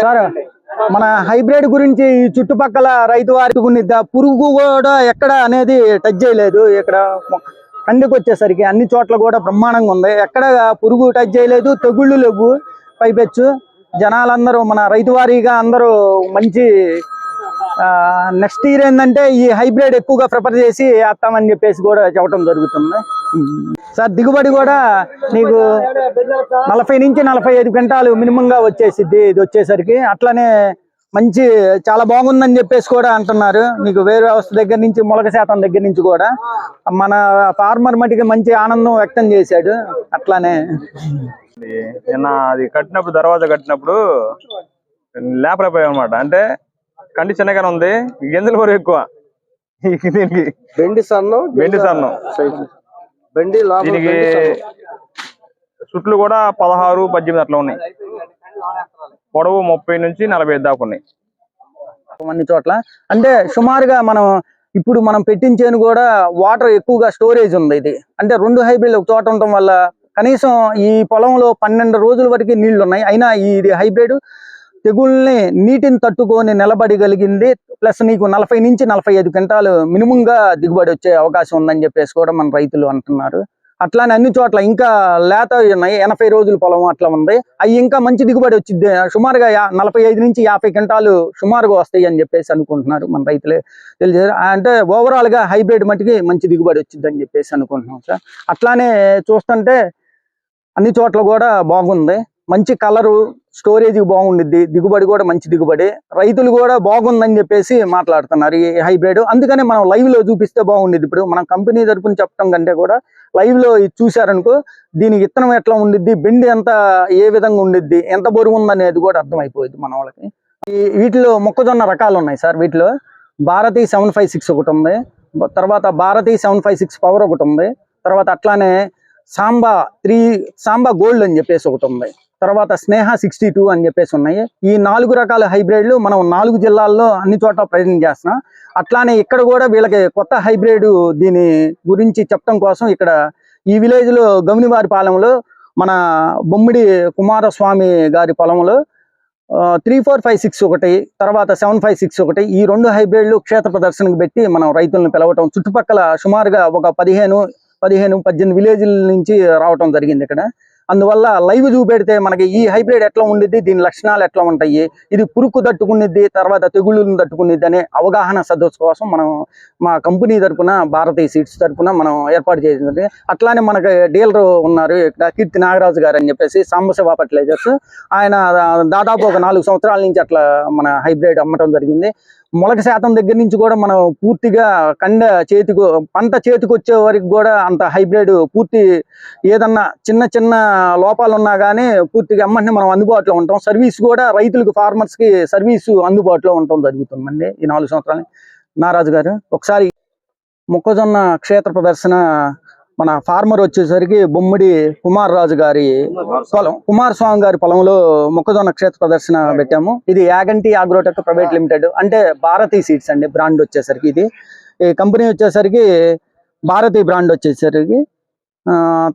Sir మన hybrid గురించి ఈ చుట్టుపక్కల రైతు వారికి పురుగు కూడా ఎక్కడ అనేది టచ్ చేయలేదు. ఇక్కడ కండికి వచ్చేసరికి అన్ని చోట్ల కూడా బ్రహ్మాండంగా ఉంది. ఎక్కడ పురుగు టచ్ చేయలేదు. తెగుళ్ళు లేవు. పైపెచ్చు. జనాలందరూ మన రైతు వారీగా అందరూ మంచి నెక్స్ట్ ఇయర్ ఏంటంటే ఈ హైబ్రిడ్ ఎక్కువగా ప్రిఫర్ చేసి వేస్తామని చెప్పేసి కూడా చెప్పడం జరుగుతుంది. సార్ దిగుబడి కూడా నీకు నలభై నుంచి నలభై ఐదు క్వింటాలు మినిమంగా వచ్చేసిద్ది. ఇది వచ్చేసరికి అట్లనే మంచి చాలా బాగుందని చెప్పేసి కూడా అంటున్నారు. నీకు వేరు వ్యవస్థ దగ్గర నుంచి మొలక శాతం దగ్గర నుంచి కూడా. మన ఫార్మర్ మటుకి మంచి ఆనందం వ్యక్తం చేశాడు. అట్లానే. నిన్న అది కట్టినప్పుడు దర్వాజా కట్టినప్పుడు లేపలేకపోయాం అనమాట అంటే కండి చిన్నగానే ఉంది. గింజలు కూడా ఎక్కువ. దీనికి బెండి సన్నం బెండి సన్నం. బెండి దీనికి బెండి సన్నం. చుట్లు కూడా పదహారు పద్దెనిమిది అట్లా ఉన్నాయి. పొడవు ముప్పై నుంచి నలభై ఐదు దాకా ఉన్నాయి. అన్ని చోట్ల. అంటే సుమారుగా మనం ఇప్పుడు మనం పెట్టించేను కూడా వాటర్ ఎక్కువగా స్టోరేజ్ ఉంది ఇది. అంటే రెండు హైబ్రిడ్ ఒక చోట ఉండటం వల్ల కనీసం ఈ పొలంలో పన్నెండు రోజుల వరకు నీళ్ళు ఉన్నాయి. అయినా ఇది హైబ్రిడ్ తెగుల్ని నీటిని తట్టుకొని నిలబడగలిగింది ప్లస్ నీకు నలభై నుంచి నలభై ఐదు క్వింటాలు మినిమంగా దిగుబడి వచ్చే అవకాశం ఉందని చెప్పేసి కూడా మన రైతులు అంటున్నారు. అట్లానే అన్ని చోట్ల ఇంకా లేత ఉన్నాయి ఎనభై రోజుల పొలం అట్లా ఉంది. అవి ఇంకా మంచి దిగుబడి వచ్చింది సుమారుగా నలభై ఐదు నుంచి యాభై క్వింటాలు సుమారుగా వస్తాయి అని చెప్పేసి అనుకుంటున్నారు మన రైతులే. తెలియజేశారు అంటే ఓవరాల్గా హైబ్రిడ్ మట్టికి మంచి దిగుబడి వచ్చింది అని చెప్పేసి అనుకుంటున్నాం సార్. అట్లానే చూస్తుంటే అన్ని చోట్ల కూడా బాగుంది. మంచి కలరు స్టోరేజ్ బాగుండిద్ది దిగుబడి కూడా మంచి దిగుబడి. రైతులు కూడా బాగుందని చెప్పేసి మాట్లాడుతున్నారు ఈ హైబ్రిడ్. అందుకనే మనం లైవ్లో చూపిస్తే బాగుండిద్ది. ఇప్పుడు మనం కంపెనీ తరపున చెప్పడం కంటే కూడా లైవ్లో ఇది చూశారనుకో దీని విత్తనం ఎట్లా ఉండిద్ది బెండి ఎంత ఏ విధంగా ఉండిద్ది ఎంత బరువు ఉందనేది కూడా అర్థమైపోయింది మన వాళ్ళకి. ఈ వీటిలో మొక్కజొన్న రకాలు ఉన్నాయి సార్ వీటిలో. భారతి సెవెన్ ఫైవ్ సిక్స్ ఒకటి ఉంది. తర్వాత Bharathi seven five six power ఒకటి ఉంది. తర్వాత అట్లానే సాంబా త్రీ సాంబా గోల్డ్ అని చెప్పేసి ఒకటి ఉంది. తర్వాత స్నేహ సిక్స్టీ టూ అని చెప్పేసి ఉన్నాయి. ఈ నాలుగు రకాల హైబ్రిడ్లు మనం నాలుగు జిల్లాల్లో అన్ని చోట్ల ప్రజెంట్ చేస్తున్నాం. అట్లానే ఇక్కడ కూడా వీళ్ళకి కొత్త హైబ్రిడ్ దీని గురించి చెప్పడం కోసం ఇక్కడ ఈ విలేజ్లో గమనివారి పాలెంలో మన బొమ్మిడి కుమారస్వామి గారి పొలంలో త్రీ ఫోర్ ఫైవ్ సిక్స్ ఒకటి తర్వాత సెవెన్ ఫైవ్ సిక్స్ ఒకటి ఈ రెండు హైబ్రిడ్లు క్షేత్ర ప్రదర్శనకు పెట్టి మనం రైతులను పిలవటం. చుట్టుపక్కల సుమారుగా ఒక పదిహేను పదిహేను పద్దెనిమిది విలేజ్ల నుంచి రావటం జరిగింది ఇక్కడ. అందువల్ల లైవ్ చూపెడితే మనకి ఈ హైబ్రిడ్ ఎట్లా ఉండిద్ది దీని లక్షణాలు ఎట్లా ఉంటాయి ఇది పురుకు తట్టుకునిద్ది తర్వాత తెగుళ్ళను తట్టుకునిద్ది అనే అవగాహన సదస్సు కోసం మనం మా కంపెనీ తరపున భారతీయ సీడ్స్ తరపున మనం ఏర్పాటు చేసింది అట్లానే మనకి డీలర్ ఉన్నారు ఇక్కడ కీర్తి నాగరాజు గారు అని చెప్పేసి సాంబశివ ఫర్టిలైజర్స్. ఆయన దాదాపు ఒక నాలుగు సంవత్సరాల నుంచి అట్లా మన హైబ్రిడ్ అమ్మటం జరిగింది. మొలక శాతం దగ్గర నుంచి కూడా మనం పూర్తిగా కండ చేతికి పంట చేతికి వచ్చే వరకు కూడా అంత హైబ్రిడ్ పూర్తి ఏదన్నా చిన్న చిన్న లోపాలు ఉన్నా కానీ పూర్తిగా అమ్మని మనం అందుబాటులో ఉంటాం. సర్వీస్ కూడా రైతులకు ఫార్మర్స్కి సర్వీస్ అందుబాటులో ఉండటం జరుగుతుందండి ఈ నాలుగు సంవత్సరాలు. నారాజు గారు ఒకసారి మొక్కజొన్న క్షేత్ర ప్రదర్శన మన ఫార్మర్ వచ్చేసరికి బొమ్మిడి కుమార్ రాజు గారి పొలం కుమారస్వామి గారి పొలంలో మొక్కజొన్న క్షేత్ర ప్రదర్శన పెట్టాము. ఇది యాగంటి ఆగ్రోటెక్ ప్రైవేట్ లిమిటెడ్ అంటే భారతీ సీడ్స్ అండి బ్రాండ్ వచ్చేసరికి ఇది. ఈ కంపెనీ వచ్చేసరికి భారతీ బ్రాండ్ వచ్చేసరికి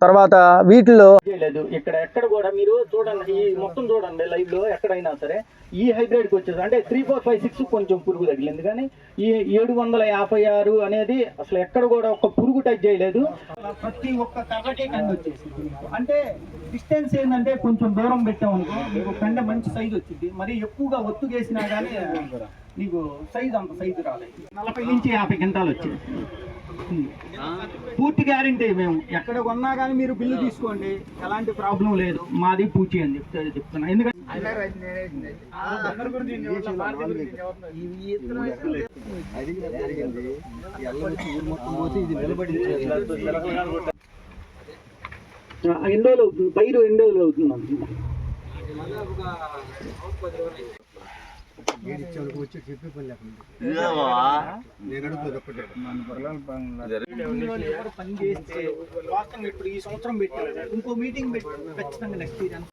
తర్వాత వీటిలో లేదు ఇక్కడ ఎక్కడ కూడా మీరు చూడండి ఈ మొత్తం చూడండి లైవ్లో ఎక్కడైనా సరే ఈ హైబ్రిడ్కి వచ్చేసి అంటే త్రీ ఫోర్ ఫైవ్ సిక్స్ కొంచెం పురుగు తగిలింది. కానీ ఈ ఏడు వందల యాభై ఆరు అనేది అసలు ఎక్కడ కూడా ఒక పురుగు టచ్ చేయలేదు. ప్రతి ఒక్క కర్రకే కండి వచ్చేసింది అంటే డిస్టెన్స్ ఏంటంటే కొంచెం దూరం పెట్టామనుకో మీకు కండ మంచి సైజ్ వచ్చింది. మరి ఎక్కువగా ఒత్తు చేసినా కానీ నీకు సైజ్ అంత సైజు రాలేదు. నలభై నుంచి యాభై గంటలు వచ్చింది. పూర్తి గ్యారంటీ మేము. ఎక్కడ కొన్నా కానీ మీరు బిల్లు తీసుకోండి. ఎలాంటి ప్రాబ్లం లేదు. మాది పూచి అని చెప్తే చెప్తున్నా. ఎందుకంటే ఎన్ని రోజులు అవుతుంది? పైరు ఎన్ని రోజులు అవుతుంది? అనుకుంటా ఎవరు పని చేస్తే వాస్తవంగా ఇప్పుడు ఈ సంవత్సరం పెట్టారు ఇంకో మీటింగ్ పెట్టి ఖచ్చితంగా నెక్స్ట్ ఇయర్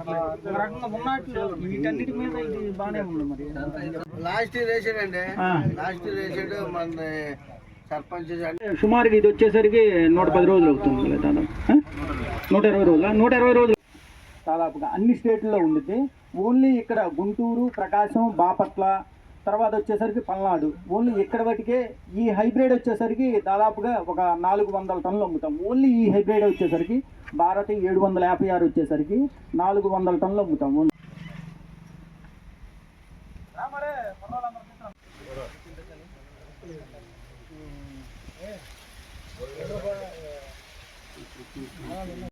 ఒక రకంగా ఉన్నట్లు వీటన్నిటి మీద ఇది బాగానే ఉంది మరి. లాస్ట్ ఇయర్ వేసాడండి. లాస్ట్ ఇయర్ వేసాడు మన సర్పంచ్ అంటే సుమారుగా ఇది వచ్చేసరికి నూట పది రోజులు అవుతుంది దాదాపు? నూట ఇరవై రోజులు? నూట ఇరవై రోజులు దాదాపుగా అన్ని స్టేట్లలో ఉండిద్ది. ఓన్లీ ఇక్కడ గుంటూరు ప్రకాశం బాపట్ల తర్వాత వచ్చేసరికి పల్నాడు. ఓన్లీ ఇక్కడ వాటికే ఈ హైబ్రిడ్ వచ్చేసరికి దాదాపుగా ఒక నాలుగు వందల టన్నులు అమ్ముతాం. ఓన్లీ ఈ హైబ్రిడ్ వచ్చేసరికి భారత ఏడు వందల యాభై ఆరు వచ్చేసరికి నాలుగు వందల టన్నులు అమ్ముతాం. ఓన్లీ